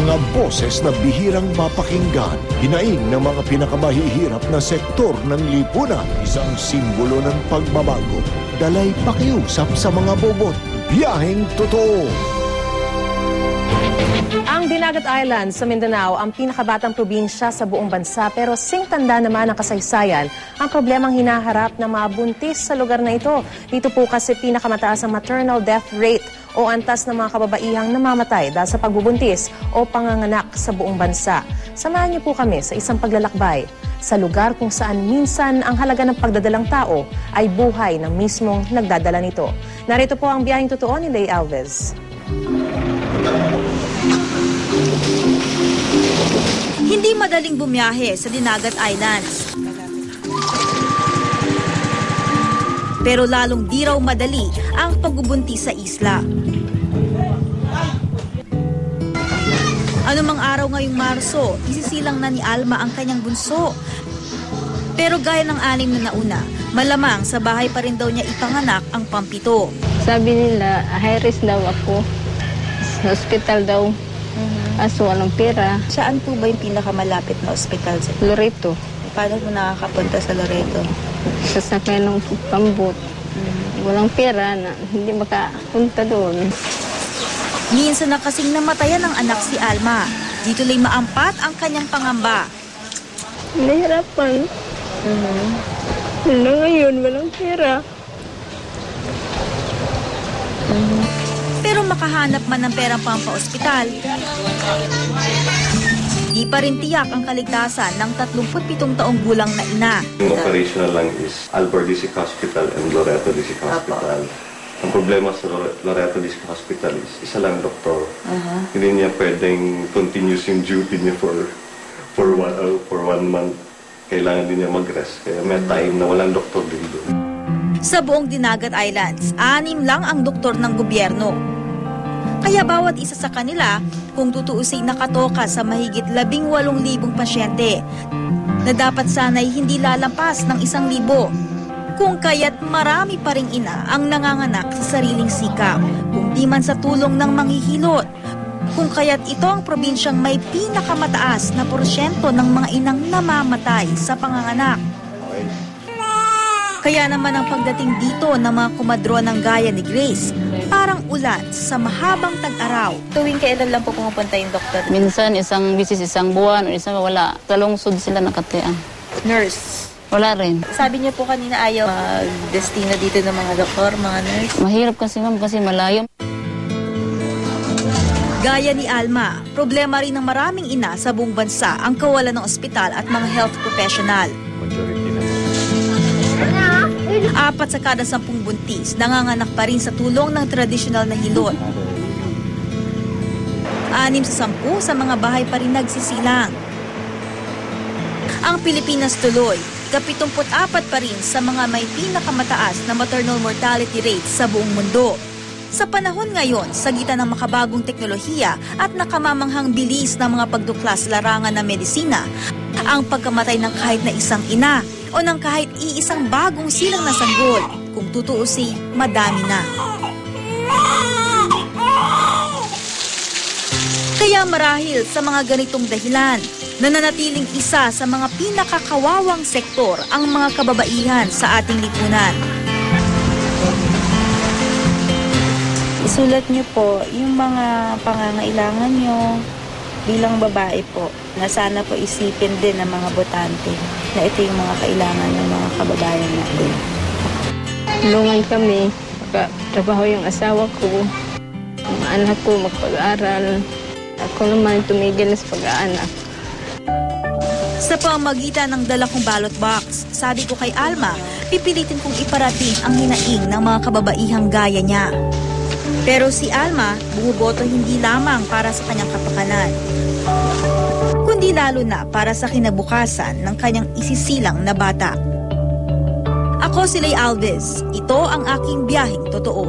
Mga boses na bihirang mapakinggan, hinaing ng mga pinakamahihirap na sektor ng lipunan, isang simbolo ng pagbabago. Dalay pakiusap sa mga bobot. Biyaheng totoo. Ang Dinagat Island sa Mindanao ang pinakabatang probinsya sa buong bansa pero singtanda naman ang kasaysayan ang problemang hinaharap ng mga buntis sa lugar na ito. Dito po kasi pinakamataas ang maternal death rate o antas ng mga kababaihang namamatay dahil sa pagbubuntis o panganganak sa buong bansa. Samahan niyo po kami sa isang paglalakbay sa lugar kung saan minsan ang halaga ng pagdadalang tao ay buhay ng mismong nagdadala nito. Narito po ang biyaheng totoo ni Lay Alves. Hindi madaling bumiyahe sa Dinagat Islands. Pero lalong di raw madali ang pagbubunti sa isla. Anumang araw ngayong Marso, isisilang na ni Alma ang kanyang bunso. Pero gaya ng anim na nauna, malamang sa bahay pa rin daw niya ipanganak ang pampito. Sabi nila, high risk daw ako. Sa hospital daw. Aso walang pera. Saan po ba yung pinakamalapit na ospital sa Loreto. Paano po nakakapunta sa Loreto? Sasakay ng pambot. Walang pera na hindi makapunta doon. Minsan na kasing namatayan ng anak si Alma. Dito lang maampat ang kanyang pangamba. Nahirapan. Hanggang ngayon, walang pera. Pero makahanap man ng perang pampaospital, di pa rin tiyak ang kaligtasan ng 37 taong gulang na ina. Yung operational lang is Albert District Hospital and Loreto District Hospital. Ang problema sa Lore- Loreto District Hospital is isa lang doktor. Hindi niya pwedeng continuous yung duty niya for for one, uh, for one month. Kailangan din niya mag-rest. Kaya may time na walang doktor din doon. Sa buong Dinagat Islands, anim lang ang doktor ng gobyerno. Kaya bawat isa sa kanila, kung tutuusin nakatoka sa mahigit 18,000 pasyente, na dapat sana'y hindi lalampas ng isang libo. Kung kaya't marami pa ring ina ang nanganganak sa sariling sikap, kung di man sa tulong ng manghihilot. Kung kaya't ito ang probinsyang may pinakamataas na porsyento ng mga inang namamatay sa panganganak. Kaya naman ang pagdating dito ng mga kumadro ng gaya ni Grace, parang ulan sa mahabang tag-araw. Tuwing kailan lang po pumupunta yung doktor? Minsan, isang bisis, isang buwan, o isang wala. Talungsod sila nakatian. Nurse. Wala rin. Sabi niyo po kanina ayaw mag-destino dito ng mga doktor, mga nurse. Mahirap kasi ma'am kasi malayo. Gaya ni Alma, problema rin ng maraming ina sa buong bansa ang kawalan ng ospital at mga health professional. Apat sa kada sampung buntis nanganganak pa rin sa tulong ng tradisyonal na hilot. Anim sa sampu sa mga bahay pa rin nagsisilang. Ang Pilipinas tuloy, kapitumput-apat pa rin sa mga may pinakamataas na maternal mortality rate sa buong mundo. Sa panahon ngayon, sa gitan ng makabagong teknolohiya at nakamamanghang bilis ng mga pagduklas larangan ng medisina, ang pagkamatay ng kahit na isang ina o ng kahit iisang bagong silang na sanggol, kung tutuusi, madami na. Kaya marahil sa mga ganitong dahilan, nananatiling isa sa mga pinakakawawang sektor ang mga kababaihan sa ating lipunan. Isulat niyo po yung mga pangangailangan niyo bilang babae po na sana po isipin din ng mga botante na ito yung mga kailangan ng mga kababayan natin. Tulungan kami. trabaho yung asawa ko. Mga anak ko magpag-aral. Ako naman tumigil na sa pag-aanak. Sa pamagitan ng dala kong ballot box, sabi ko kay Alma, pipilitin kong iparating ang hinaing ng mga kababaihang gaya niya. Pero si Alma, bumuboto hindi lamang para sa kanyang kapakanan, kundi lalo na para sa kinabukasan ng kanyang isisilang na bata. Ako si Lay Alves. Ito ang aking biyaheng totoo.